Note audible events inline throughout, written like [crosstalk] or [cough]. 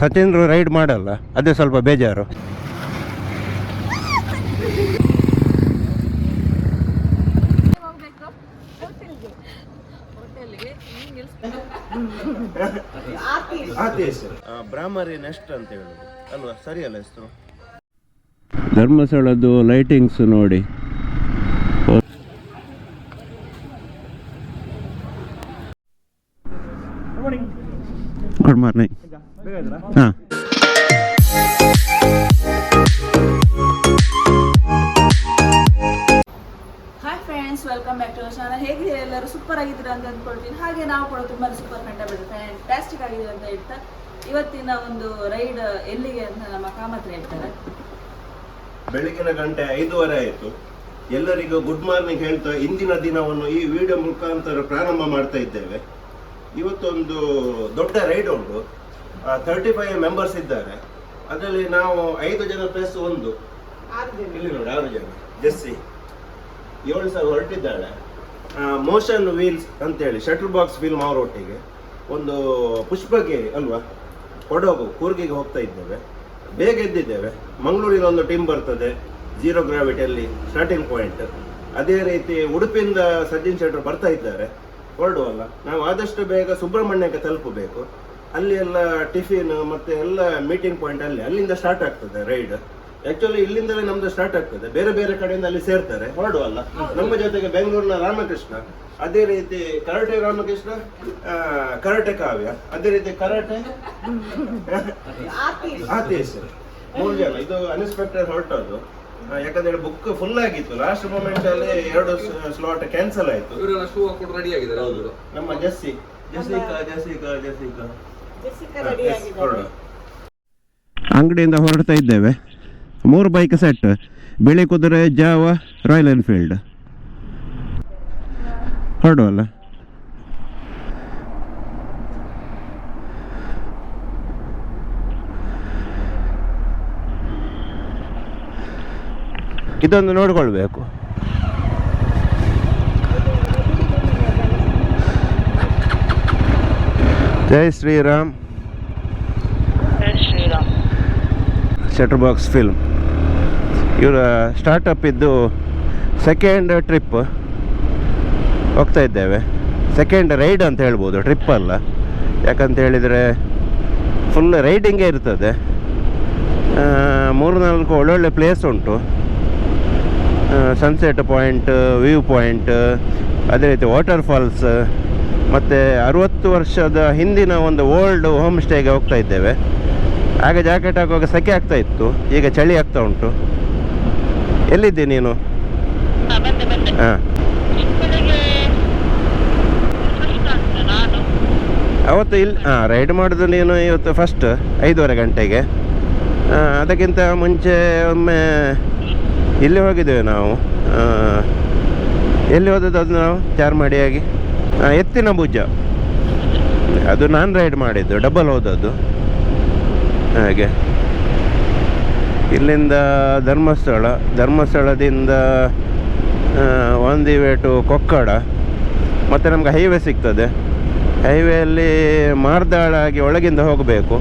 ಸಚಿನ್ರು ride ಮಾಡಲ್ಲ ಅದೇ ಸ್ವಲ್ಪ ಬೇಜಾರು. ಬ್ರಾಹ್ಮರಿ ನೆಸ್ಟ್ ಅಂತ ಹೇಳುದು. ಅಲ್ವಾ? ಸರಿಯಲ್ಲ ಹೆಸರು? ಧರ್ಮಸ್ಥಳದ್ದು ಲೈಟಿಂಗ್ಸ್ ನೋಡಿ. ಗುಡ್ ಮಾರ್ನಿಂಗ್ ಹಾಂ. Hi friends welcome back to channel ಹೇಗಿದೆ ಎಲ್ಲರೂ? ಸೂಪರ್ ಆಗಿದ್ದೀರಾ ಅಂತ ಅಂದ್ಕೊಳ್ತೀನಿ. ಹಾಗೆ ನಾವು ಕೂಡ ತುಂಬಾ ಸೂಪರ್ ಫ್ಯಾಂಟಬಲ್ ಫ್ಯಾಂಟಾಸ್ಟಿಕ್ ಆಗಿದೆ ಅಂತ ಹೇಳ್ತಾ. ಇವತ್ತಿನ ಒಂದು ರೈಡ್ ಎಲ್ಲಿಗೆ ಅಂತ ನಮ್ಮ ಕಾಮತ್ರ ಹೇಳ್ತಾರೆ. ಬೆಳಗಿನ ಗಂಟೆ ಐದೂವರೆ ಆಯಿತು. ಎಲ್ಲರಿಗೂ ಗುಡ್ ಮಾರ್ನಿಂಗ್ ಹೇಳ್ತಾ ಇಂದಿನ ದಿನವನ್ನು ಈ ವಿಡಿಯೋ ಮುಖಾಂತರ ಪ್ರಾರಂಭ ಮಾಡ್ತಾ ಇದ್ದೇವೆ. ಇವತ್ತೊಂದು ದೊಡ್ಡ ರೈಡ್ ಉಂಟು. ತರ್ಟಿ ಫೈವ್ ಮೆಂಬರ್ಸ್ ಇದ್ದಾರೆ. ಅದರಲ್ಲಿ ನಾವು ಐದು ಜನ ಪ್ಲಸ್ ಒಂದು. ಇಲ್ಲಿ ನೋಡಿ ಆರು ಜನ. ಜೆಸ್ಸಿ. ಏಳು ಸಾವಿರ ಹೊರಟಿದ್ದಾಳೆ. ಮೋಷನ್ ವೀಲ್ಸ್ ಅಂತೇಳಿ ಶಟಲ್ ಬಾಕ್ಸ್ ಫಿಲ್ಮ್ ಅವರೊಟ್ಟಿಗೆ. ಒಂದು ಪುಷ್ಪಗೆ ಅಲ್ವಾ ಕೊಡಗು ಕೂರ್ಗಿಗೆ ಹೋಗ್ತಾ ಇದ್ದೇವೆ. ಬೇಗ ಎದ್ದಿದ್ದೇವೆ. ಮಂಗಳೂರಿನ ಒಂದು ಟೀಮ್ ಬರ್ತದೆ ಜೀರೋ ಗ್ರಾವಿಟಿಯಲ್ಲಿ ಸ್ಟಾರ್ಟಿಂಗ್ ಪಾಯಿಂಟ್ ಅದೇ ರೀತಿ ಉಡುಪಿಯಿಂದ ಸಜ್ಜಿನ್ ಶೆಟ್ಟರ್ ಬರ್ತಾ ಇದ್ದಾರೆ. ಹೊರಡುವಲ್ಲ. ನಾವು ಆದಷ್ಟು ಬೇಗ ಸುಬ್ರಹ್ಮಣ್ಯಕ್ಕೆ ತಲುಪಬೇಕು. ಅಲ್ಲಿ ಎಲ್ಲ ಟಿಫಿನ್ ಮತ್ತೆ ಎಲ್ಲ ಮೀಟಿಂಗ್ ಪಾಯಿಂಟ್ ಅಲ್ಲಿ ಅಲ್ಲಿಂದ ಸ್ಟಾರ್ಟ್ ಆಗ್ತದೆ ರೈಡ್ ಆಕ್ಚುಲಿ ಇಲ್ಲಿಂದಲೇ ನಮ್ದು ಸ್ಟಾರ್ಟ್ ಆಗ್ತದೆ. ಬೇರೆ ಬೇರೆ ಕಡೆಯಿಂದ ಅಲ್ಲಿ ಸೇರ್ತಾರೆ. ಹೊರಡುವಲ್ಲ ನಮ್ಮ ಜೊತೆಗೆ ಬೆಂಗಳೂರಿನ ರಾಮಕೃಷ್ಣ. ಅದೇ ರೀತಿ ಕರಾಟೆ ರಾಮಕೃಷ್ಣ ಕರಾಟೆ ಕಾವ್ಯ. ಅದೇ ರೀತಿ ಕರಾಟೆ ಆತೇಶ್. ಮೂರು ಜನ ಇದು ಅನ್ಎಕ್ಸ್ಪೆಕ್ಟೆಡ್ ಹೊರಟದ್ದು ಯಾಕಂದ್ರೆ ಬುಕ್ ಫುಲ್ ಆಗಿತ್ತು. ಲಾಸ್ಟ್ ಮೂಮೆಂಟ್ ಅಲ್ಲಿ ಎರಡು ಸ್ಲಾಟ್ ಕ್ಯಾನ್ಸಲ್ ಆಯ್ತು. ಇವರೆಲ್ಲ ಶೂ ಹಾಕೊಂಡು ರೆಡಿ ಆಗಿದ್ದಾರೆ ಹೌದು. ನಮ್ಮ ಜಸ್ಸಿ ಜಸಿಕಾ ಜಸಿಕಾ ಜಸಿಕಾ. ಅಂಗಡಿಯಿಂದ ಹೊರಡ್ತಾ ಇದ್ದೇವೆ. ಮೂರು ಬೈಕ್ ಸೆಟ್ ಬಿಳಿ ಕುದುರೆ ಜಾವ ರಾಯಲ್ ಎನ್ಫೀಲ್ಡ್ ಹೊರಡುವಲ್ಲ? ಇದೊಂದು ನೋಡ್ಕೊಳ್ಬೇಕು. ಜೈ ಶ್ರೀರಾಮ್. ಶಟರ್ ಬಾಕ್ಸ್ ಫಿಲ್ಮ್ ಇವರ ಸ್ಟಾರ್ಟಪ್ ಇದ್ದು ಸೆಕೆಂಡ್ ಟ್ರಿಪ್ ಹೋಗ್ತಾ ಇದ್ದೇವೆ. ಸೆಕೆಂಡ್ ರೈಡ್ ಅಂತ ಹೇಳ್ಬೋದು ಟ್ರಿಪ್ ಅಲ್ಲ. ಯಾಕಂತ ಹೇಳಿದರೆ ಫುಲ್ ರೈಡಿಂಗೇ ಇರ್ತದೆ. ಮೂರು ನಾಲ್ಕು ಒಳ್ಳೊಳ್ಳೆ ಪ್ಲೇಸ್ ಉಂಟು. ಸನ್ಸೆಟ್ ಪಾಯಿಂಟ್ ವ್ಯೂ ಪಾಯಿಂಟ್ ಅದೇ ರೀತಿ ವಾಟರ್ ಫಾಲ್ಸ್ ಮತ್ತು ಅರುವತ್ತು ವರ್ಷದ ಹಿಂದಿನ ಒಂದು ಓಲ್ಡ್ ಹೋಮ್ ಸ್ಟೇಗೆ ಹೋಗ್ತಾ ಇದ್ದೇವೆ. ಆಗ ಜಾಕೆಟ್ ಹಾಕುವಾಗ ಸೆಕೆ ಆಗ್ತಾ ಇತ್ತು. ಈಗ ಚಳಿ ಆಗ್ತಾ ಉಂಟು. ಎಲ್ಲಿದ್ದೆ ನೀನು? ಹಾಂ ಅವತ್ತು ಇಲ್ಲಿ ಹಾಂ ರೈಡ್ ಮಾಡೋದು ನೀನು ಇವತ್ತು ಫಸ್ಟ್ ಐದೂವರೆ ಗಂಟೆಗೆ. ಅದಕ್ಕಿಂತ ಮುಂಚೆ ಒಮ್ಮೆ ಇಲ್ಲಿ ಹೋಗಿದ್ದೇವೆ ನಾವು? ಎಲ್ಲಿ ಹೋದದ್ದು ಅದು ನಾವು? ಚಾರ್ಮಾಡಿಯಾಗಿ? ಎತ್ತಿನ ಭುಜ. ಅದು ನಾನು ರೈಡ್ ಮಾಡಿದ್ದು ಡಬಲ್ ಹೋದದ್ದು. ಹಾಗೆ. ಇಲ್ಲಿಂದ Dharmasthala, ಧರ್ಮಸ್ಥಳದಿಂದ on the way to Kokkada. ಮತ್ತು ನಮ್ಗೆ ಹೈವೇ ಸಿಗ್ತದೆ. ಹೈವೇಯಲ್ಲಿ ಮಾರ್ದಾಳಾಗಿ ಒಳಗಿಂದ ಹೋಗಬೇಕು.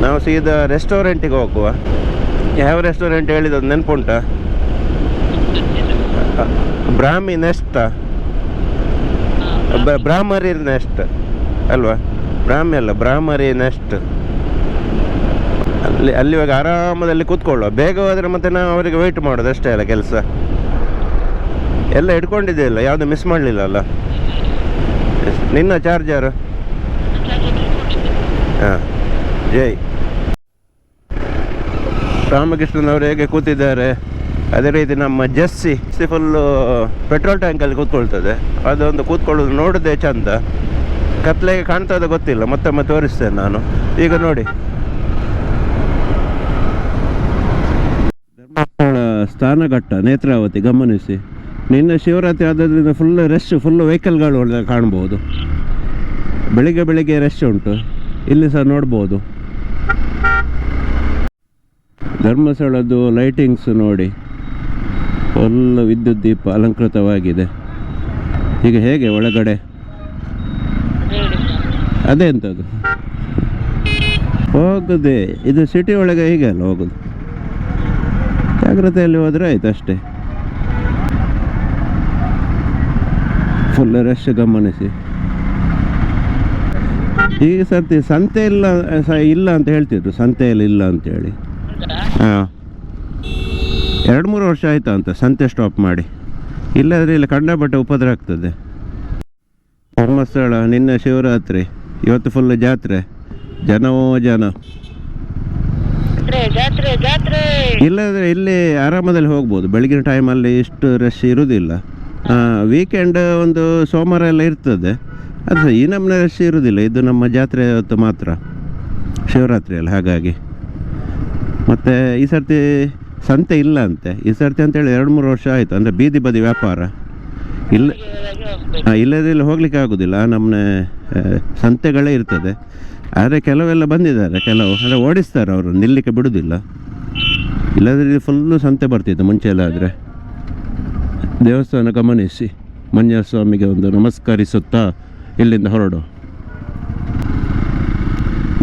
ನಾವು ಸೀದಾ ರೆಸ್ಟೋರೆಂಟಿಗೆ ಹೋಗುವ. ಯಾವ ರೆಸ್ಟೋರೆಂಟ್ ಹೇಳಿದ್ದು ನೆನಪುಂಟ? ಬ್ರಾಹ್ಮಿ ನೆಸ್ಟ್ ಬ್ರಾಹ್ಮರಿ ನೆಸ್ಟ್ ಅಲ್ವಾ? ಬ್ರಾಹ್ಮಿ ಅಲ್ಲ, ಬ್ರಾಹ್ಮರಿ ನೆಸ್ಟ್ ಅಲ್ಲಿ ಅಲ್ಲಿ ಇವಾಗ ಆರಾಮದಲ್ಲಿ ಕೂತ್ಕೊಳ್ಳುವ. ಬೇಗ ಹೋದರೆ ಮತ್ತೆ ನಾವು ಅವರಿಗೆ ವೆಯ್ಟ್ ಮಾಡೋದು ಅಷ್ಟೇ ಅಲ್ಲ ಕೆಲಸ. ಎಲ್ಲ ಇಟ್ಕೊಂಡಿದೆಯಲ್ಲ ಯಾವುದು ಮಿಸ್ ಮಾಡಲಿಲ್ಲ ಅಲ್ಲ ನಿನ್ನ ಚಾರ್ಜರ್ ಹಾಂ. ಜೈ. ರಾಮಕೃಷ್ಣನವರು ಹೇಗೆ ಕೂತಿದ್ದಾರೆ? ಅದೇ ರೀತಿ ನಮ್ಮ ಜಸ್ಸಿ ಫುಲ್ಲು ಪೆಟ್ರೋಲ್ ಟ್ಯಾಂಕಲ್ಲಿ ಕೂತ್ಕೊಳ್ತದೆ. ಅದೊಂದು ಕೂತ್ಕೊಳ್ಳೋದು ನೋಡಿದೆ ಚಂದ. ಕತ್ಲೆಗೆ ಕಾಣ್ತದೆ ಗೊತ್ತಿಲ್ಲ, ಮತ್ತೊಮ್ಮೆ ತೋರಿಸ್ತೇನೆ ನಾನು. ಈಗ ನೋಡಿ. ಸ್ಥಾನಘಟ್ಟ, ನೇತ್ರಾವತಿ, ಗಮನಿಸಿ. ನಿನ್ನೆ ಶಿವರಾತ್ರಿ ಆದ್ದರಿಂದ ಫುಲ್ ರಶ್ ಫುಲ್ ವೆಹಿಕಲ್ಗಳು ಕಾಣ್ಬೋದು. ಬೆಳಿಗ್ಗೆ ಬೆಳಿಗ್ಗೆ ರಶ್ ಉಂಟು. ಇಲ್ಲಿ ಸಹ ನೋಡ್ಬೋದು. ಧರ್ಮಸ್ಥಳದ್ದು ಲೈಟಿಂಗ್ಸ್ ನೋಡಿ. ಫುಲ್ ವಿದ್ಯುತ್ ದೀಪ ಅಲಂಕೃತವಾಗಿದೆ. ಈಗ ಹೇಗೆ ಒಳಗಡೆ? ಅದೇ ಎಂಥದ್ದು ಹೋಗದೆ. ಇದು ಸಿಟಿ ಒಳಗೆ ಹೀಗೆ ಅಲ್ಲ ಹೋಗುದು? ಜಾಗ್ರತೆಯಲ್ಲಿ ಹೋದರೆ ಆಯ್ತು ಅಷ್ಟೇ. ಫುಲ್ ರಶ್ ಗಮನಿಸಿ. ಈಗ ಸರ್ತಿ ಸಂತೆ ಇಲ್ಲ ಸ ಇಲ್ಲ ಅಂತ ಹೇಳ್ತಿದ್ರು ಸಂತೆಯಲ್ಲಿ ಇಲ್ಲ ಅಂತೇಳಿ. ಹಾಂ. ಎರಡು ಮೂರು ವರ್ಷ ಆಯ್ತಾ ಅಂತ ಸಂತೆ ಸ್ಟಾಪ್ ಮಾಡಿ. ಇಲ್ಲಾದರೆ ಇಲ್ಲಿ ಕಂಡಪಟ್ಟೆ ಉಪದ್ರ ಆಗ್ತದೆ. ಧರ್ಮಸ್ಥಳ ನಿನ್ನೆ ಶಿವರಾತ್ರಿ ಇವತ್ತು ಫುಲ್ ಜಾತ್ರೆ. ಜನವೋ ಜನ. ಜಾತ್ರೆ ಜಾತ್ರೆ. ಇಲ್ಲದ್ರೆ ಇಲ್ಲಿ ಆರಾಮದಲ್ಲಿ ಹೋಗ್ಬೋದು. ಬೆಳಗಿನ ಟೈಮಲ್ಲಿ ಇಷ್ಟು ರಶ್ ಇರುವುದಿಲ್ಲ ವೀಕೆಂಡ್ ಒಂದು ಸೋಮವಾರ ಎಲ್ಲ ಇರ್ತದೆ. ಅದು ಈ ನಮ್ಮನೆ ರಶ್ ಇರುವುದಿಲ್ಲ ಇದು ನಮ್ಮ ಜಾತ್ರೆ ಹೊತ್ತು ಮಾತ್ರ. ಶಿವರಾತ್ರಿ ಅಲ್ಲ ಹಾಗಾಗಿ. ಮತ್ತು ಈ ಸರ್ತಿ ಸಂತೆ ಇಲ್ಲ ಅಂತೆ. ಈ ಸರ್ತಿ ಅಂತೇಳಿ ಎರಡು ಮೂರು ವರ್ಷ ಆಯಿತು. ಅಂದರೆ ಬೀದಿ ಬದಿ ವ್ಯಾಪಾರ. ಇಲ್ಲ ಹಾಂ ಇಲ್ಲದ್ರೆ ಇಲ್ಲಿ ಹೋಗ್ಲಿಕ್ಕೆ ಆಗೋದಿಲ್ಲ. ನಮ್ಮನೆ ಸಂತೆಗಳೇ ಇರ್ತದೆ. ಆದರೆ ಕೆಲವೆಲ್ಲ ಬಂದಿದ್ದಾರೆ, ಕೆಲವು, ಅಂದರೆ ಓಡಿಸ್ತಾರೆ ಅವರು, ನಿಲ್ಲಕ್ಕೆ ಬಿಡುವುದಿಲ್ಲ ಇಲ್ಲದ್ರೆ ಇದು ಫುಲ್ಲು ಸಂತೆ ಬರ್ತಿತ್ತು ಮುಂಚೆ ಎಲ್ಲ ಆದರೆ. ದೇವಸ್ಥಾನ ಗಮನಿಸಿ ಮಂಜ ಸ್ವಾಮಿಗೆ ಒಂದು ನಮಸ್ಕರಿಸುತ್ತಾ ಇಲ್ಲಿಂದ ಹೊರಡು.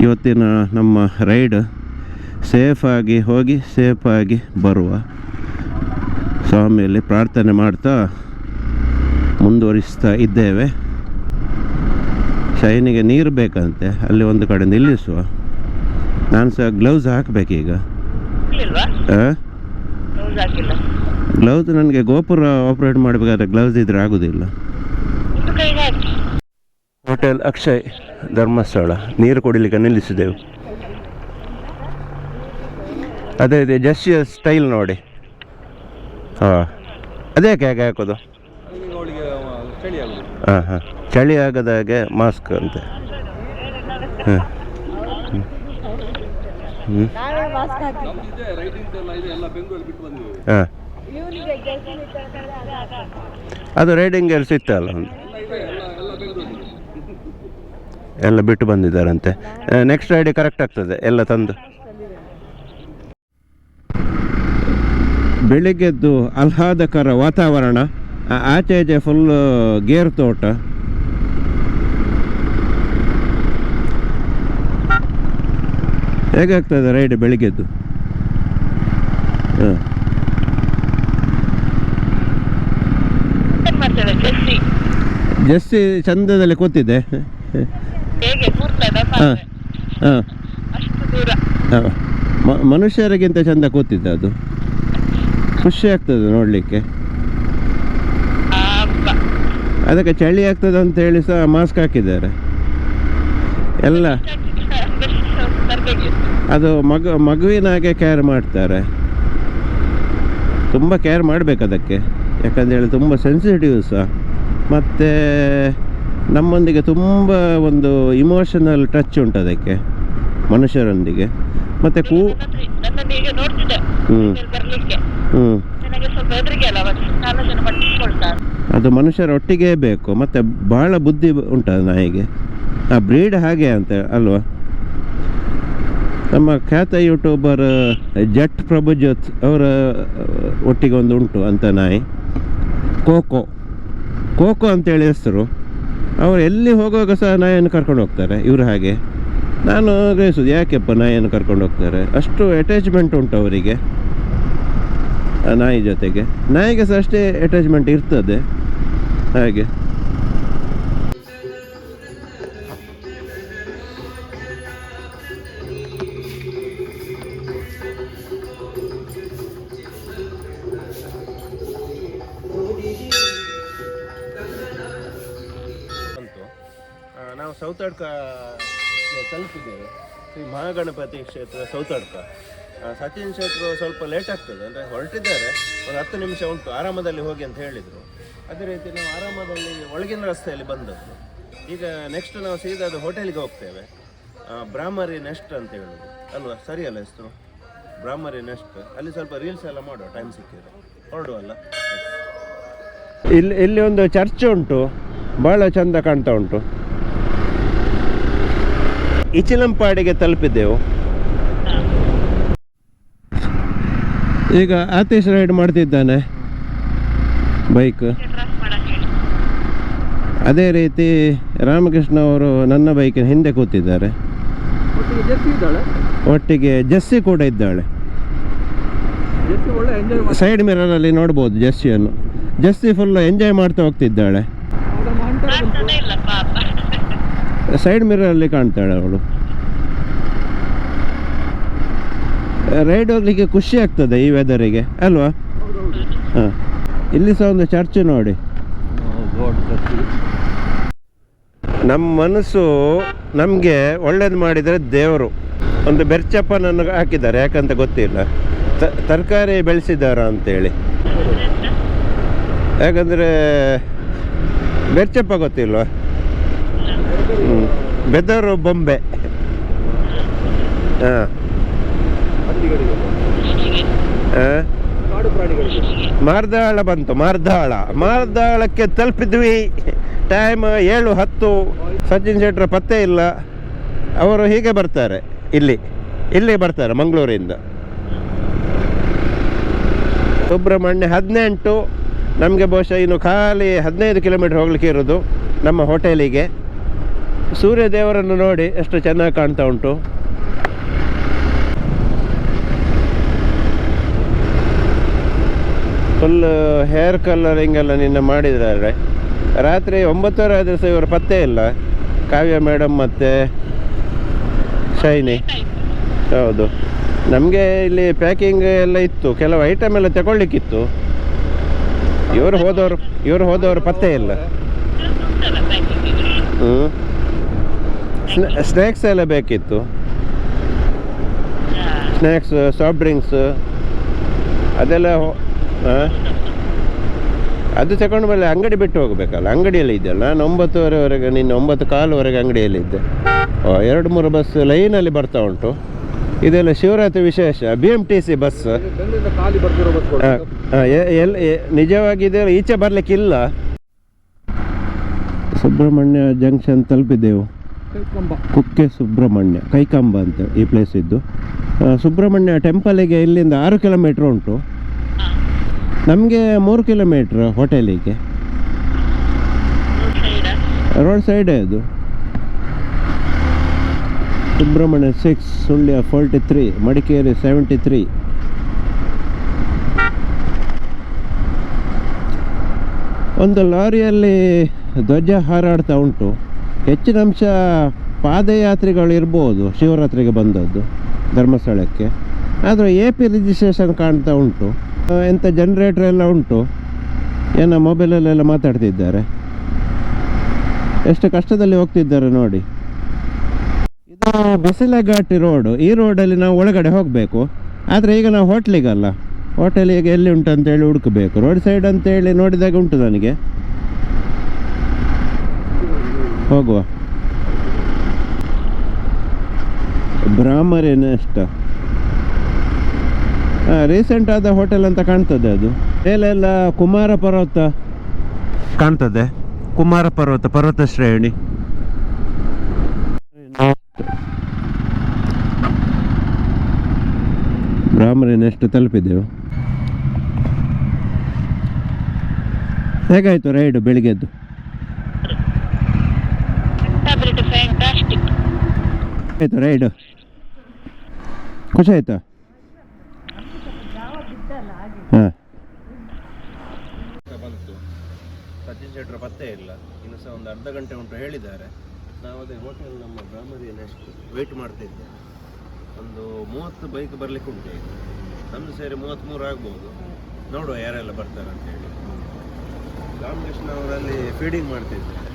ಇವತ್ತಿನ ನಮ್ಮ ರೈಡ್ ಸೇಫಾಗಿ ಹೋಗಿ ಸೇಫಾಗಿ ಬರುವ ಸ್ವಾಮಿಯಲ್ಲಿ ಪ್ರಾರ್ಥನೆ ಮಾಡ್ತಾ ಮುಂದುವರಿಸ್ತಾ ಇದ್ದೇವೆ. ಶೈನಿಗೆ ನೀರು ಬೇಕಂತೆ ಅಲ್ಲಿ ಒಂದು ಕಡೆ ನಿಲ್ಲಿಸುವ. ನಾನು ಸಹ ಗ್ಲೌಸ್ ಹಾಕಬೇಕೀಗ. ಗ್ಲೌಸ್ ನನಗೆ ಗೋಪುರ ಆಪ್ರೇಟ್ ಮಾಡಬೇಕಾದ್ರೆ ಗ್ಲೌಸ್ ಇದ್ರೆ ಆಗೋದಿಲ್ಲ. ಹೋಟೆಲ್ ಅಕ್ಷಯ್ ಧರ್ಮಸ್ಥಳ. ನೀರು ಕುಡಿಲಿಕ್ಕೆ ನಿಲ್ಲಿಸಿದೆವು. ಅದೇ ಇದೆ ಜಸ್ಟ್ ಸ್ಟೈಲ್ ನೋಡಿ. ಹಾಂ. ಅದೇ ಹೇಗೆ ಹಾಕೋದು? ಹಾಂ ಹಾಂ. ಚಳಿ ಆಗದ ಹಾಗೆ ಮಾಸ್ಕ್ ಅಂತ ಹಾಂ. ಹ್ಞೂ ಹಾಂ ಅದು ರೈಡಿಂಗ್ ಎಲ್ಲ ಸಿಕ್ತಲ್ಲ ಎಲ್ಲ ಬಿಟ್ಟು ಬಂದಿದ್ದಾರಂತೆ. ನೆಕ್ಸ್ಟ್ ರೈಡಿ ಕರೆಕ್ಟ್ ಆಗ್ತದೆ ಎಲ್ಲ ತಂದು. ಬೆಳಿಗ್ಗೆದ್ದು ಆಹ್ಲಾದಕರ ವಾತಾವರಣ. ಆಚೆ ಈಚೆ ಫುಲ್ ಗೇರ್ ತೋಟ. ಹೇಗಾಗ್ತದೆ ರೈಡ್ ಬೆಳಿಗ್ಗೆದ್ದು? ಹಾಂ. ಜೆಸ್ಸಿ ಚಂದದಲ್ಲಿ ಕೂತಿದೆ ಹೇಗೆ ಕೂರ್ತದ ಹಾಂ ಹಾಂ. ಹಾಂ. ಮನುಷ್ಯರಿಗಿಂತ ಚಂದ ಕೂತಿದ್ದೆ ಅದು. ಖುಷಿ ಆಗ್ತದೆ ನೋಡಲಿಕ್ಕೆ. ಅದಕ್ಕೆ ಚಳಿ ಆಗ್ತದೆ ಅಂತ ಹೇಳಿ ಸಹ ಮಾಸ್ಕ್ ಹಾಕಿದ್ದಾರೆ. ಎಲ್ಲ. ಅದು ಮಗು ಮಗುವಿನ ಹಾಗೆ ಕೇರ್ ಮಾಡ್ತಾರೆ. ತುಂಬ ಕೇರ್ ಮಾಡಬೇಕು ಅದಕ್ಕೆ. ಯಾಕಂದೇಳಿ ತುಂಬ ಸೆನ್ಸಿಟಿವ್ ಸಹ. ಮತ್ತು ನಮ್ಮೊಂದಿಗೆ ತುಂಬ ಒಂದು ಇಮೋಷನಲ್ ಟಚ್ ಉಂಟು ಅದಕ್ಕೆ ಮನುಷ್ಯರೊಂದಿಗೆ. ಮತ್ತು ಕೂ ಹ್ಞೂ ಹ್ಞೂ ಅದು ಮನುಷ್ಯರ ಒಟ್ಟಿಗೆ ಬೇಕು, ಮತ್ತು ಭಾಳ ಬುದ್ಧಿ ಉಂಟು ನಾಯಿಗೆ. ಆ ಬ್ರೀಡ್ ಹಾಗೆ ಅಂತ, ಅಲ್ವಾ? ನಮ್ಮ ಖ್ಯಾತ ಯೂಟ್ಯೂಬರ್ ಜಟ್ ಪ್ರಭುಜ್ಯೋತ್ ಅವರ ಒಟ್ಟಿಗೆ ಒಂದು ಉಂಟು ಅಂತ ನಾಯಿ. ಕೋಕೋ ಕೋಕೋ ಅಂತೇಳಿ ಹೆಸರು. ಅವರು ಎಲ್ಲಿ ಹೋಗುವಾಗ ಸಹ ನಾಯಿಯನ್ನು ಕರ್ಕೊಂಡು ಹೋಗ್ತಾರೆ, ಇವರು ಹಾಗೆ. ನಾನು ಗ್ರಹಿಸೋದು ಯಾಕೆಪ್ಪ ನಾಯಿಯನ್ನು ಕರ್ಕೊಂಡು ಹೋಗ್ತಾರೆ? ಅಷ್ಟು ಅಟ್ಯಾಚ್ಮೆಂಟ್ ಉಂಟು ಅವರಿಗೆ, ಆ ನಾಯಿ ಜೊತೆಗೆ. ನಾಯಿಗೆ ಸಹ ಅಷ್ಟೇ ಅಟ್ಯಾಚ್ಮೆಂಟ್ ಇರ್ತದೆ. ಹಾಗೆ. ನಾವು ಸೌತಡ್ಕ ತಲುಪಿದ್ದೇವೆ ಶ್ರೀ ಮಹಾಗಣಪತಿ ಕ್ಷೇತ್ರ ಸೌತಡ್ಕ ಸಚಿನ್ ಶೆಟ್ರು ಸ್ವಲ್ಪ ಲೇಟ್ ಆಗ್ತದೆ. ಅಂದರೆ ಹೊರಟಿದ್ದಾರೆ. ಒಂದು ಹತ್ತು ನಿಮಿಷ ಉಂಟು. ಆರಾಮದಲ್ಲಿ ಹೋಗಿ ಅಂತ ಹೇಳಿದರು. ಅದೇ ರೀತಿ ನಾವು ಆರಾಮದಲ್ಲಿ ಒಳಗಿನ ರಸ್ತೆಯಲ್ಲಿ ಬಂದದ್ದು. ಈಗ ನೆಕ್ಸ್ಟ್ ನಾವು ಸೀದಾ ಅದು ಹೋಟೆಲಿಗೆ ಹೋಗ್ತೇವೆ. ಬ್ರಾಹ್ಮರಿ ನೆಸ್ಟ್ ಅಂತ ಹೇಳೋದು. ಅಲ್ವಾ? ಸರಿಯಲ್ಲ ಹೆಸರು ಬ್ರಾಹ್ಮರಿ ನೆಸ್ಟ್ ಅಲ್ಲಿ ಸ್ವಲ್ಪ ರೀಲ್ಸ್ ಎಲ್ಲ ಮಾಡುವ. ಟೈಮ್ ಸಿಕ್ಕಿದ್ರೆ. ಹೊರಡುವಲ್ಲ ಇಲ್ಲಿ ಇಲ್ಲಿ ಒಂದು ಚರ್ಚ್ ಉಂಟು. ಭಾಳ ಚಂದ ಕಾಣ್ತಾ ಉಂಟು. ಇಚಿಲಂಪಾಡಿಗೆ ತಲುಪಿದ್ದೆವು. ಈಗ ಆತೀಶ್ ರೈಡ್ ಮಾಡ್ತಿದ್ದಾನೆ. ಬೈಕ್ ಅದೇ ರೀತಿ ರಾಮಕೃಷ್ಣ ಅವರು ನನ್ನ ಬೈಕಿನ ಹಿಂದೆ ಕೂತಿದ್ದಾರೆ. ಒಟ್ಟಿಗೆ ಜರ್ಸಿ ಇದ್ದಾಳೆ? ಒಟ್ಟಿಗೆ ಜಸ್ಸಿ ಕೂಡ ಇದ್ದಾಳೆ. ಸೈಡ್ ಮಿರರಲ್ಲಿ ನೋಡ್ಬೋದು ಜಸ್ಸಿಯನ್ನು ಜಸ್ಸಿ ಫುಲ್ ಎಂಜಾಯ್ ಮಾಡ್ತಾ ಹೋಗ್ತಿದ್ದಾಳೆ. ಸೈಡ್ ಮಿರರಲ್ಲಿ ಕಾಣ್ತಾಳೆ ಅವಳು. ರೈಡ್ ಹೋಗ್ಲಿಕ್ಕೆ ಖುಷಿ ಆಗ್ತದೆ ಈ ವೆದರಿಗೆ ಅಲ್ವಾ? ಹಾಂ. ಇಲ್ಲಿ ಸಹ ಒಂದು ಚರ್ಚ್ ನೋಡಿ. ನಮ್ಮ ಮನಸ್ಸು ನಮಗೆ ಒಳ್ಳೇದು ಮಾಡಿದರೆ ದೇವರು. ಒಂದು ಬೆರ್ಚಪ್ಪನನ್ನು ಹಾಕಿದ್ದಾರೆ, ಯಾಕಂತ ಗೊತ್ತಿಲ್ಲ. ತರಕಾರಿ ಬೆಳೆಸಿದಾರ ಅಂತೇಳಿ. ಯಾಕಂದರೆ ಬೆರ್ಚಪ್ಪ ಗೊತ್ತಿಲ್ವಾ? ಹ್ಞೂ ಬೆದರು ಬೊಂಬೆ. ಹಾಂ ಹಳ್ಳಿಗಳಿಗೆ ಹಾಂ ಕಾಡು ಪ್ರಾಣಿಗಳಿಗೆ ಮಾರ್ದಾಳ ಬಂತು ಮಾರ್ದಾಳ. ಮಾರ್ದಾಳಕ್ಕೆ ತಲುಪಿದ್ವಿ. ಟೈಮ್ ಏಳು ಹತ್ತು. ಸಚಿನ್ ಶೆಟ್ಟರ ಪತ್ತೆ ಇಲ್ಲ. ಅವರು ಹೀಗೆ ಬರ್ತಾರೆ. ಇಲ್ಲಿ ಇಲ್ಲಿ ಬರ್ತಾರೆ ಮಂಗಳೂರಿಂದ. ಸುಬ್ರಹ್ಮಣ್ಯ ಹದಿನೆಂಟು. ನಮಗೆ ಬಹುಶಃ ಇನ್ನು ಖಾಲಿ ಹದಿನೈದು ಕಿಲೋಮೀಟರ್ ಹೋಗ್ಲಿಕ್ಕೆ ಇರೋದು ನಮ್ಮ ಹೋಟೆಲಿಗೆ ಸೂರ್ಯ ದೇವರನ್ನು ನೋಡಿ ಎಷ್ಟು ಚೆನ್ನಾಗಿ ಕಾಣ್ತಾ ಉಂಟು. ಫುಲ್ ಹೇರ್ ಕಲರಿಂಗ್ ಎಲ್ಲ ನಿನ್ನೆ ಮಾಡಿದ್ದಾರೆ. ರಾತ್ರಿ ಒಂಬತ್ತುವರೆ ಆದರೆ ಸಹ ಇವರು ಪತ್ತೆ ಇಲ್ಲ. ಕಾವ್ಯ ಮೇಡಮ್ ಮತ್ತು ಶೈನಿ. ಹೌದು. ನಮಗೆ ಇಲ್ಲಿ ಪ್ಯಾಕಿಂಗ್ ಎಲ್ಲ ಇತ್ತು. ಕೆಲವು ಐಟಮ್ ಎಲ್ಲ ತಗೊಳ್ಲಿಕ್ಕಿತ್ತು ಇವರು ಹೋದವರು ಇವರು ಹೋದವರು ಪತ್ತೆ ಇಲ್ಲ. ಹ್ಞೂ ಸ್ನಾ ಹ್ಞೂ ಸ್ನ್ಯಾಕ್ಸ್ ಎಲ್ಲ ಬೇಕಿತ್ತು. ಸ್ನ್ಯಾಕ್ಸ್ ಸಾಫ್ಟ್ ಡ್ರಿಂಕ್ಸ್ ಅದೆಲ್ಲ ಹೊ-? ಅದು ತಗೊಂಡು ಮೇಲೆ ಅಂಗಡಿ ಬಿಟ್ಟು ಹೋಗಬೇಕಲ್ಲ ಅಂಗಡಿಯಲ್ಲಿ ಇದ್ದಲ್ಲ ನಾನು ಒಂಬತ್ತುವರೆವರೆಗೆ ನಿನ್ನೆ ಒಂಬತ್ತು ಕಾಲುವರೆಗೆ ಅಂಗಡಿಯಲ್ಲಿ ಇದ್ದೆ. ಓ, ಎರಡು ಮೂರು ಬಸ್ ಲೈನಲ್ಲಿ ಬರ್ತಾ ಉಂಟು. ಇದೆಲ್ಲ ಶಿವರಾತ್ರಿ ವಿಶೇಷ B M T C bus. L ನಿಜವಾಗಿ ಇದೆಲ್ಲ ಈಚೆ ಬರಲಿಕ್ಕಿಲ್ಲ ಸುಬ್ರಹ್ಮಣ್ಯ ಜಂಕ್ಷನ್ ತಲುಪಿದ್ದೆವು. ಕುಕ್ಕೆ ಸುಬ್ರಹ್ಮಣ್ಯ ಕೈಕಂಬ ಅಂತ ಈ ಪ್ಲೇಸ್ ಇದ್ದು. ಸುಬ್ರಹ್ಮಣ್ಯ ಟೆಂಪಲಿಗೆ ಇಲ್ಲಿಂದ ಆರು ಕಿಲೋಮೀಟ್ರ್ ಉಂಟು. ನಮಗೆ ಮೂರು ಕಿಲೋಮೀಟ್ರ್ ಹೋಟೆಲಿಗೆ. ರೋಡ್ ಸೈಡೇ ಅದು. Subrahmanya six Sullia forty three Madikeri seventy three ಒಂದು ಲಾರಿಯಲ್ಲಿ ಧ್ವಜ ಹಾರಾಡ್ತಾ ಉಂಟು. ಹೆಚ್ಚಿನ ಅಂಶ ಪಾದಯಾತ್ರಿಗಳು ಇರ್ಬೋದು, ಶಿವರಾತ್ರಿಗೆ ಬಂದದ್ದು ಧರ್ಮಸ್ಥಳಕ್ಕೆ. ಆದರೆ ಎ ಪಿ ರಿಜಿಸ್ಟ್ರೇಷನ್ ಕಾಣ್ತಾ ಉಂಟು. ಎಂಥ ಜನ್ರೇಟ್ರ್ ಎಲ್ಲ ಉಂಟು. ಏನೋ ಮೊಬೈಲಲ್ಲೆಲ್ಲ ಮಾತಾಡ್ತಿದ್ದಾರೆ. ಎಷ್ಟು ಕಷ್ಟದಲ್ಲಿ ಹೋಗ್ತಿದ್ದಾರೆ ನೋಡಿ. ಇದು ಬಿಸಿಲಘಾಟಿ ರೋಡು ಈ ರೋಡಲ್ಲಿ ನಾವು ಒಳಗಡೆ ಹೋಗಬೇಕು. ಆದರೆ ಈಗ ನಾವು ಹೋಟ್ಲಿಗಲ್ಲ. ಈಗ ಎಲ್ಲಿ ಉಂಟು ಅಂತೇಳಿ ಹುಡುಕಬೇಕು. ರೋಡ್ ಸೈಡ್ ಅಂತೇಳಿ ನೋಡಿದಾಗ ಉಂಟು ನನಗೆ. ಹೋಗುವ. ಬ್ರಾಹ್ಮರೇನೇ ಹಾಂ ರೀಸೆಂಟ್ ಆದ ಹೋಟೆಲ್ ಅಂತ ಕಾಣ್ತದೆ ಅದು. ಮೇಲೆಲ್ಲ ಕುಮಾರ ಪರ್ವತ ಕಾಣ್ತದೆ. ಕುಮಾರ ಪರ್ವತ ಪರ್ವತ ಶ್ರೇಣಿ. ಬ್ರಾಹ್ಮಣನೆಷ್ಟು ತಲುಪಿದೆವು ಹೇಗಾಯ್ತು ರೈಡು ಬೆಳಿಗ್ಗೆದ್ದು? ಆಯ್ತು ರೈಡು ಖುಷಿ ಆಯ್ತಾ? ಬಂತು. ಸಚಿನ್ ಶೆಟ್ರ ಪತ್ತೆ ಇಲ್ಲ. ಇನ್ನು ಸಹ ಒಂದು ಅರ್ಧ ಗಂಟೆ ಉಂಟು ಹೇಳಿದ್ದಾರೆ. ನಾವು ಅದೇ ಹೋಟೆಲ್ ನಮ್ಮ ಬ್ರಾಹ್ಮರಿಯನ್ನೆಷ್ಟು ವೆಯ್ಟ್ ಮಾಡ್ತಾ ಮಾಡ್ತಿದ್ದೆ. ಒಂದು ಮೂವತ್ತು ಬೈಕ್ ಬರಲಿಕ್ಕೆ ಉಂಟು ಈಗ. ನಮ್ಮದು ಸೇರಿ ಮೂವತ್ತ್ಮೂರು ಆಗ್ಬೋದು. ನೋಡುವ ಯಾರೆಲ್ಲ ಬರ್ತಾರೆ ಅಂತೇಳಿ ರಾಮಕೃಷ್ಣ ಅವರಲ್ಲಿ ಫೀಡಿಂಗ್ ಮಾಡ್ತಿದ್ದಾರೆ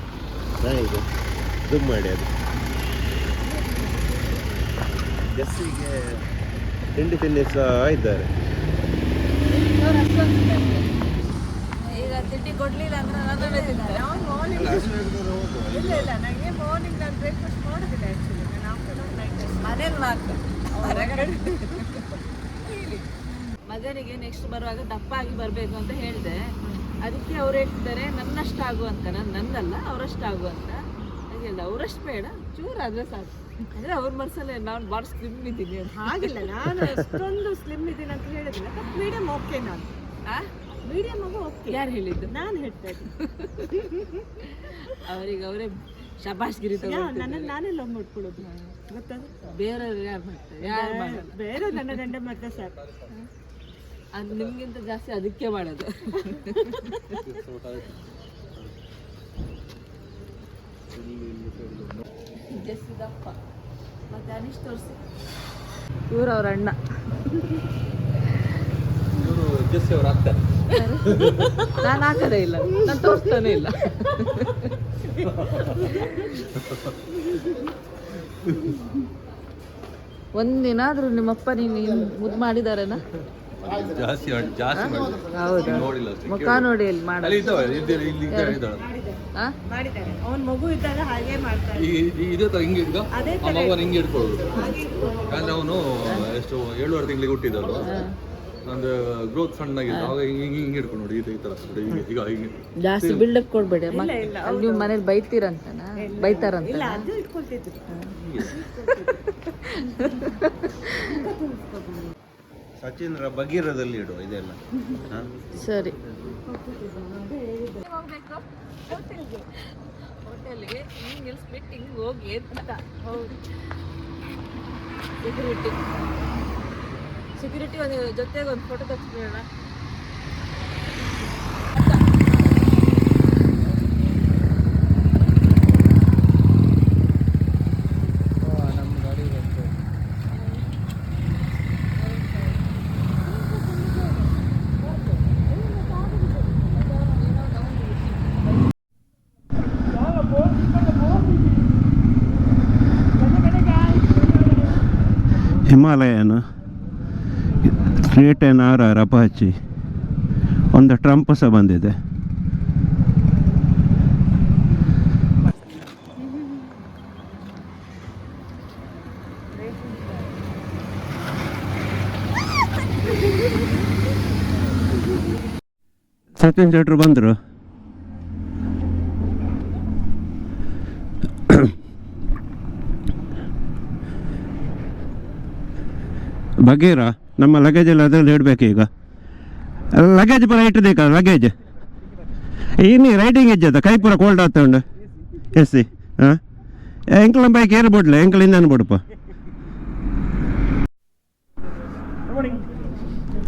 ನಾಯಿಗೆ ದುಮ್ ಮಾಡಿ ಅದು. ಜಸ್ಸಿಗೆ ತಿಂಡಿ ತಿನ್ನಿಸ ಇದ್ದಾರೆ. ಈಗ ತಿಂಡಿ ಕೊಡ್ಲಿಲ್ಲ ಅಂದ್ರೆ ನನ್ನನ್ನೇ ತಿಂತಾರೆ ಇಲ್ಲ ಇಲ್ಲ ನನಗೆ ಮಾರ್ನಿಂಗ್ ನಾನು ಬ್ರೇಕ್ಫಾಸ್ಟ್ ಮಾಡೋದಿಲ್ಲ ಆ್ಯಕ್ಚುಲಿ ನಾನು ಆಫ್ಟರ್ನೂನ್ ನೈಟ್ ಮನೇಲಿ ಮಾತ್ರ ಹೊರಗಡೆ ಮಗನಿಗೆ ನೆಕ್ಸ್ಟ್ ಬರುವಾಗ ದಪ್ಪ ಆಗಿ ಬರಬೇಕು ಅಂತ ಹೇಳಿದೆ. ಅದಕ್ಕೆ ಅವ್ರು ಹೇಳ್ತಿದ್ದಾರೆ ನನ್ನಷ್ಟು ಆಗುವಂತ ನನ್ನ ನನ್ನಲ್ಲ ಅವರಷ್ಟು ಆಗುವಂತ ಹೇಳಿದೆ, ಅವರಷ್ಟು ಬೇಡ, ಚೂರಾದರೆ ಸಾಕು. ಅಂದ್ರೆ ಅವ್ರ ಮನಸ್ಸಲ್ಲೇ ನಾನು ಭಾಳ ಸ್ಲಿಮ್ ಇದ್ದೀನಿ ಅಂತ. ಹಾಗಿಲ್ಲ ನಾನು ಅಷ್ಟೊಂದು ಸ್ಲಿಮ್ ಇದ್ದೀನಿ ಅಂತ ಹೇಳಿದ್ರೆ ಮೀಡಿಯಂ ಓಕೆ ನಾನು. ಆ? ಮೀಡಿಯಂ ಆಗ ಓಕೆ ಯಾರು ಹೇಳಿದ್ದು? ನಾನು ಹೇಳ್ತಾ ಇದ್ದೀನಿ. ಅವರಿಗೆ ಅವರೇ ಶಬಾಷ್ಗಿರಿ ನನ್ನ ನಾನೇ ಲವ್ ಮಾಡ್ಕೊಳ್ಳೋದು ಗೊತ್ತದ ಬೇರೆ ಯಾರು ಮಾಡ್ತಾರೆ? ಯಾರು ಮಾಡಲ್ಲ ಬೇರೆ ನನ್ನ ಗಂಡ ಮಾತ್ರ ಸರ್ ಅದು ನಿಮಗಿಂತ ಜಾಸ್ತಿ ಅದಕ್ಕೆ ಮಾಡೋದು. [laughs] ಜಸ್ಸಿದಪ್ಪ ಮತ್ತೆ ಅನಿಶ್ ತೋರಿಸಿ. ಇವ್ರು ಅವ್ರ ಅಣ್ಣ. ಇವರು ಜೆಸ್ಸಿ ಅವ್ರ ಅತ್ತೆ. ನಾನು ಹಾಕದೇ ಇಲ್ಲ. ನಾನು ತೋರಿಸ್ತಾನೆ ಇಲ್ಲ. ಒಂದಿನಾದ್ರೂ ನಿಮ್ಮಪ್ಪ ನೀನು ಮುದ್ದು ಮಾಡಿದಾರೇನಾ? ಜಾಸ್ತಿ ಹೌದಾ? ಮುಖ ನೋಡಿ ಇಲ್ಲಿ ಮಾಡ ಮಾಡಿದ್ದಾರೆ. ಅವನ್ ಮಗು ಇದ್ದಾಗ ಹಾಗೆ ಮಾಡ್ತಾರೆ. ಇದೇ ತರ ಹಿಂಗೆ ಅದೇ ಆ ಹಿಂಗೆ ಇಟ್ಕೊಳ್ಳೋದು. ಯಾಕಂದ್ರೆ ಅವನು ಎಷ್ಟು ಏಳುವರೆ ತಿಂಗಳಿಗೆ ಹುಟ್ಟಿದವರು ಅಂದ್ರೆ ಗ್ರೋತ್ ಸಣ್ಣಾಗಿತ್ತು ಅವಾಗ ಹಿಂಗೆ ಹಿಂಗೆ ಹಿಂಗೆ ಹಿಡ್ಕೊಂಡು ನೋಡಿ ಈ ತರ ಈಗ ಈಗ ಹಿಂಗೆ ಜಾಸ್ತಿ ಬಿಲ್ಡಪ್ ಕೊಡ್ಬೇಡಿ. ನೀವು ಮನೇಲಿ ಬೈತೀರಂತನ? ಬೈತಾರಂತ ಇಲ್ಲ. ಅದು ಇಟ್ಕೊಳ್ತಿದ್ರು. [laughs] ಸಚಿನ್ರ ಬಗೀರದಲ್ಲಿ ಇಡು ಇದೆಲ್ಲ? ಸರಿ. ಹೋಟೆಲ್ಗೆ. ಹಿಂಗೆ ನಿಲ್ಸ್ಬಿಟ್ಟು ಹಿಂಗೆ ಹೋಗಿ ಅಂತ. ಹೌದು. ಸೆಕ್ಯೂರಿಟಿ ಸೆಕ್ಯೂರಿಟಿ ಒಂದು ಜೊತೆಗೆ ಒಂದು photo ತೆಗೆಸ್ಬಿಡೋಣ Himalayan three N R R Apache. ಒಂದು ಟ್ರಂಪ್ ಸಹ ಬಂದಿದೆ. ಸಚಿನ್ ಶೆಟ್ರು ಬಂದರು. ಬಗೀರ ನಮ್ಮ ಲಗೇಜ್ ಎಲ್ಲ ಅದರಲ್ಲಿ ಇಡಬೇಕು ಈಗ. ಲಗೇಜ್ ಪೂರ ಇಟ್ಟದೇಕ ಲಗೇಜ್ ಇನ್ನಿ ರೈಟಿಂಗ್ ಇಜ್ಜದ ಕೈ ಪೂರ ಕೋಲ್ಡ್ ಆಗ್ತಾ ಉಂಡು ಎಸ್ಸಿ ಹಾಂ? ಎಂಕ್ಲ ಬೈಕ್ ಏರ್ ಬಿಡ್ಲೆ ಎಂಕ್ಲ ಇಂದನು ಬಿಡಪ್ಪ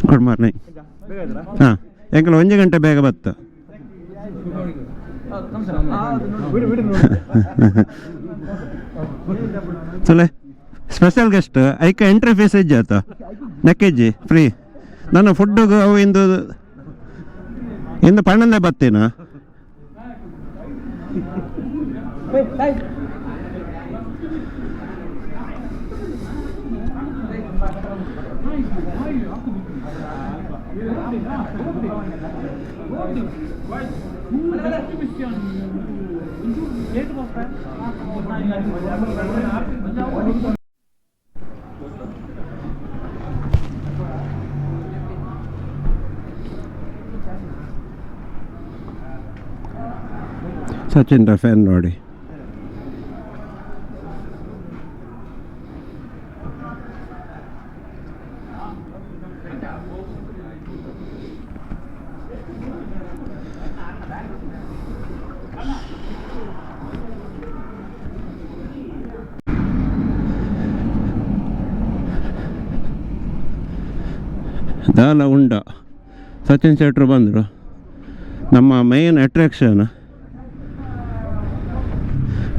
ಗುಡ್ ಮಾರ್ನಿಂಗ್ ಹಾಂ ಎಂಕ್ಲ ಒಂದು ಗಂಟೆ ಬೇಗ ಬತ್ತ. [laughs] ಚಲೆ. ಸ್ಪೆಷಲ್ ಗೆಸ್ಟ್ ಐಕ ಎಂಟ್ರಿ ಫೀಸ್ ಇಜ್ಜಾತ ನೆಕ್ಕೆಜ್ಜಿ ಫ್ರೀ ನಾನು ಫುಡ್ ಇಂದು ಇಂದು ಪಣ್ಣಂದೇ ಬತ್ತೀನ? ಸಚಿನ್ ಫ್ಯಾನ್ ನೋಡಿ ದಾಲ ಉಂಡ. ಸಚಿನ್ ಶೆಟ್ರು ಬಂದರು. ನಮ್ಮ ಮೇನ್ ಅಟ್ರಾಕ್ಷನ್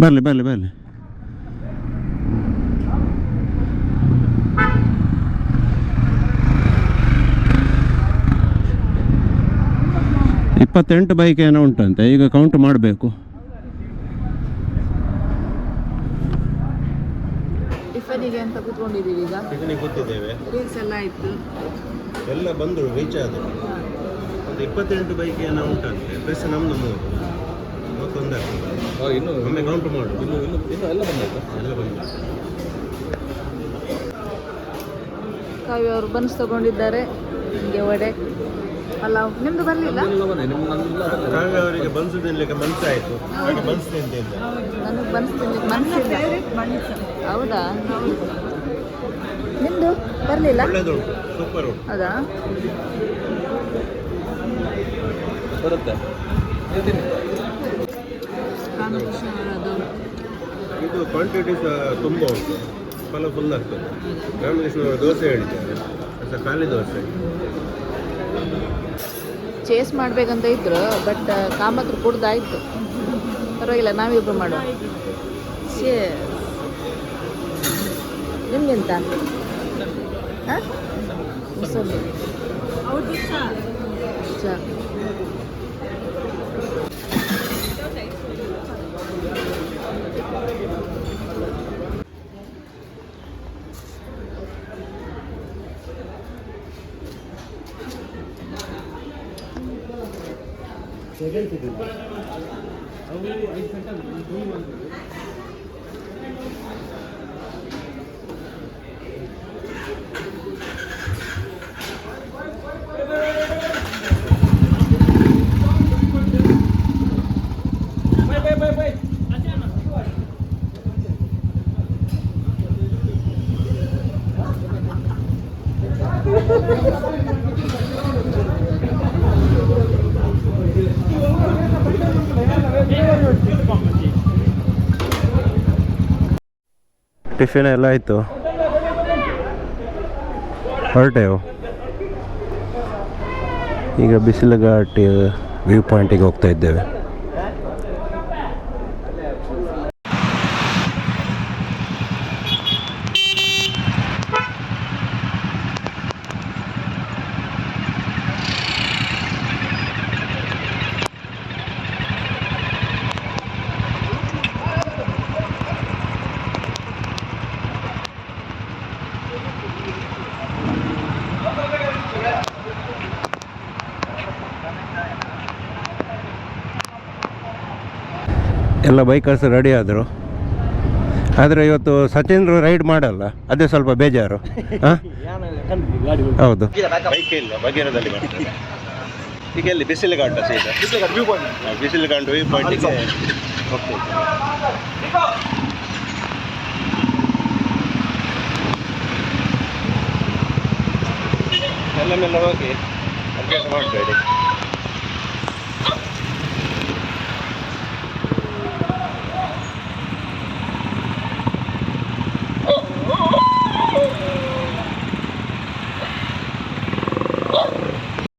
ಬರಲಿ ಬರಲಿ ಬರಲಿ ಇಪ್ಪತ್ತೆಂಟು ಬೈಕ್ ಏನೋ ಉಂಟಂತೆ ಈಗ ಕೌಂಟ್ ಮಾಡಬೇಕು. ಟಿಫನಿಗೆ ಅಂತ ಕೂತ್ಕೊಂಡಿದ್ದೀವಿ ಈಗ. ಪಿಕ್ನಿಕ್ ಕೂತಿದ್ದೇವೆ. ರೀಲ್ಸ್ ಎಲ್ಲ ಆಯ್ತು. ಎಲ್ಲ ಬಂದರು ರೀಚ್ ಆದರು. ಒಂದು ಇಪ್ಪತ್ತೆಂಟು ಬೈಕ್ ಏನೋ ಉಂಟಂತೆ ಪ್ಲಸ್ ನಮ್ದು ಮೂರು. ಮತ್ತೊಂದಾಗ್ತದೆ ಆ, ಇನ್ನು ಒಮ್ಮೆ ಕೌಂಟ್ ಮಾಡು. ಇನ್ನು ಇನ್ನು ಇನ್ನು ಎಲ್ಲ ಬಂದಾಯ್ತಾ ಎಲ್ಲ ಬಂದಿದೆ. ಕಾವ್ಯ ಅವರು ಬನ್ಸ್ ತಗೊಂಡಿದ್ದಾರೆ. ನಿಮಗೆ ವಡೆ ಅಲ್ಲ ನಿಮ್ದು ಬರಲಿಲ್ಲ? ಕಾವ್ಯ ಅವರಿಗೆ ಬನ್ಸು ತಿನ್ಲಿಕ್ಕೆ ಮನಸ್ಸಾಯಿತು ಹಾಗೆ ಬನ್ಸ್ ತಿಂತಿದ್ದೆ ನನಗೆ ಬನ್ಸ್ ತಿನ್ಲಿಕ್ಕೆ ಮನಸ್ಸಿಲ್ಲ ಹೌದಾ? ನಿಮ್ದು ಬರಲಿಲ್ಲ? ಒಳ್ಳೆದುಂಟು ಸೂಪರ್ ಉಂಟು. ಹೌದಾ? ಬರುತ್ತೆ ನೀವು ತಿನ್ನಿ. ರಾಮಕೃಷ್ಣ ಅವರದ್ದು ಇದು ಕ್ವಾಂಟಿಟಿ ಸಹ ತುಂಬ ಉಂಟು. ಫಲ ಫುಲ್ ಆಗ್ತದೆ. ರಾಮಕೃಷ್ಣ ದೋಸೆ ಹೇಳಿದ್ದಾರೆ. ಅದು ಸಹ ಖಾಲಿ ದೋಸೆ. ಚೇಸ್ ಮಾಡ್ಬೇಕಂತ ಇದ್ರು ಬಟ್ ಕಾಮತ್ರ ಕುಡ್ದಾಯ್ತು. ಪರವಾಗಿಲ್ಲ ನಾವಿಬ್ರು ಮಾಡುವ ನಿಮ್ಗೆಂತ? ಹಾಂ? ಮುಸಂಬಿ ಚಾ ಟಿಫಿನ್ ಎಲ್ಲ ಆಯಿತು. ಹೊರಟೆವು ಈಗ ಬಿಸಿಲುಘಾಟಿ ವ್ಯೂ ಪಾಯಿಂಟಿಗೆ ಹೋಗ್ತಾ ಇದ್ದೇವೆ. ಎಲ್ಲ ಬೈಕರ್ಸ್ ರೆಡಿ ಆದರು. ಆದರೆ ಇವತ್ತು ಸಚಿನ್ರು ರೈಡ್ ಮಾಡಲ್ಲ ಅದೇ ಸ್ವಲ್ಪ ಬೇಜಾರು. [laughs] ಹಾಂ? ಹೌದು. ಬೈಕ್ ಇಲ್ಲ ಬಗೇರದಲ್ಲಿ ಬರ್ತದೆ. ಈಗ ಎಲ್ಲಿ? ಸೀದಾ ವ್ಯೂ ಪಾಯಿಂಟಿಗೆ ಮೇಲೆ ಹೋಗಿ ಅಭ್ಯಾಸ ಮಾಡಬೇಡಿ